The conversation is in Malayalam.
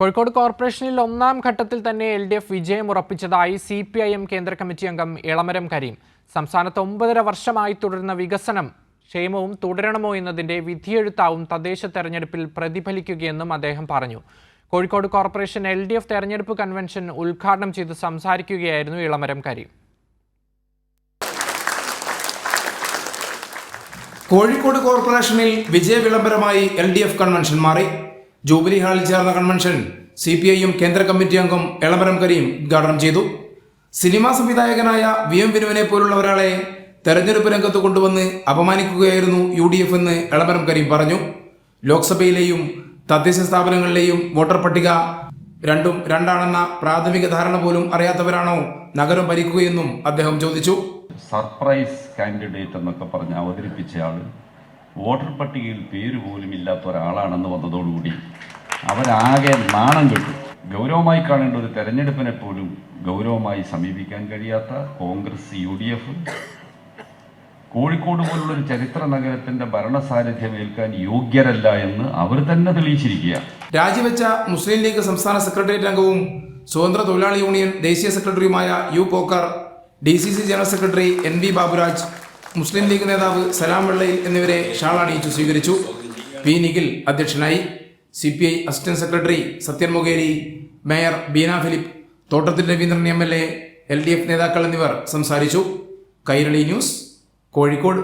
കോഴിക്കോട് കോർപ്പറേഷനിൽ ഒന്നാം ഘട്ടത്തിൽ തന്നെ എൽ ഡി എഫ് വിജയം ഉറപ്പിച്ചതായി സി പി ഐ എം കേന്ദ്ര കമ്മിറ്റി അംഗം ഇളമരം കരീം. സംസ്ഥാനത്ത് ഒമ്പതര വർഷമായി തുടരുന്ന വികസനം ക്ഷേമവും തുടരണമോ എന്നതിന്റെ വിധിയെഴുത്താവും തദ്ദേശ തെരഞ്ഞെടുപ്പിൽ പ്രതിഫലിക്കുകയെന്നും അദ്ദേഹം പറഞ്ഞു. Kozhikode corporation L D F തെരഞ്ഞെടുപ്പ് കൺവെൻഷൻ ഉദ്ഘാടനം ചെയ്ത് സംസാരിക്കുകയായിരുന്നു ഇളമരം കരീം. കോഴിക്കോട് കോർപ്പറേഷനിൽ വിജയ വിളംബരമായി എൽ ഡി എഫ് കൺവെൻഷൻ മാറി. ജൂബിലി ഹാളിൽ ചേർന്ന convention C P I M കേന്ദ്ര കമ്മിറ്റി അംഗം എളമരം കരീം ഉദ്ഘാടനം ചെയ്തു. സിനിമാ സംവിധായകനായ വി എം വിനുവിനെ പോലുള്ള ഒരാളെ തെരഞ്ഞെടുപ്പ് രംഗത്ത് കൊണ്ടുവന്ന് അപമാനിക്കുകയായിരുന്നു യു ഡി എഫ് എന്ന് എളമരം കരീം പറഞ്ഞു. ലോക്സഭയിലെയും തദ്ദേശ സ്ഥാപനങ്ങളിലെയും വോട്ടർ പട്ടിക രണ്ടും രണ്ടാണെന്ന പ്രാഥമിക ധാരണ പോലും അറിയാത്തവരാണോ നഗരം ഭരിക്കുകയെന്നും അദ്ദേഹം ചോദിച്ചു. സർപ്രൈസ് കാൻഡിഡേറ്റ് എന്നൊക്കെ പറഞ്ഞ് അവതരിപ്പിച്ചയാൾ വോട്ടർ പട്ടികയിൽ പേര് പോലും ഇല്ലാത്ത ഒരാളാണെന്ന് വന്നതോടുകൂടി അവരാകെ നാണം കിട്ടും. ഗൗരവമായി കാണേണ്ട ഒരു തെരഞ്ഞെടുപ്പിനെ പോലും ഗൗരവമായി സമീപിക്കാൻ കഴിയാത്ത Congress U D F Kozhikode പോലുള്ള ഒരു ചരിത്ര നഗരത്തിന്റെ ഭരണസാരഥ്യം ഏൽക്കാൻ യോഗ്യരല്ല എന്ന് അവർ തന്നെ തെളിയിച്ചിരിക്കുക രാജിവെച്ച മുസ്ലിം ലീഗ് സംസ്ഥാന സെക്രട്ടേറിയറ്റ് അംഗവും സ്വതന്ത്ര തൊഴിലാളി യൂണിയൻ ദേശീയ സെക്രട്ടറിയുമായ U Pokker D C C general secretary N V Baburaj Muslim League നേതാവ് സലാം വെള്ളയിൽ എന്നിവരെ ഷാൾ അണിയിച്ചു സ്വീകരിച്ചു. പി നിഖിൽ അധ്യക്ഷനായി. C P I assistant secretary Sathyan Mokeri mayor Beena Philip Thottathil Raveendran M L A L D F നേതാക്കൾ എന്നിവർ സംസാരിച്ചു. കൈരളി ന്യൂസ് കോഴിക്കോട്.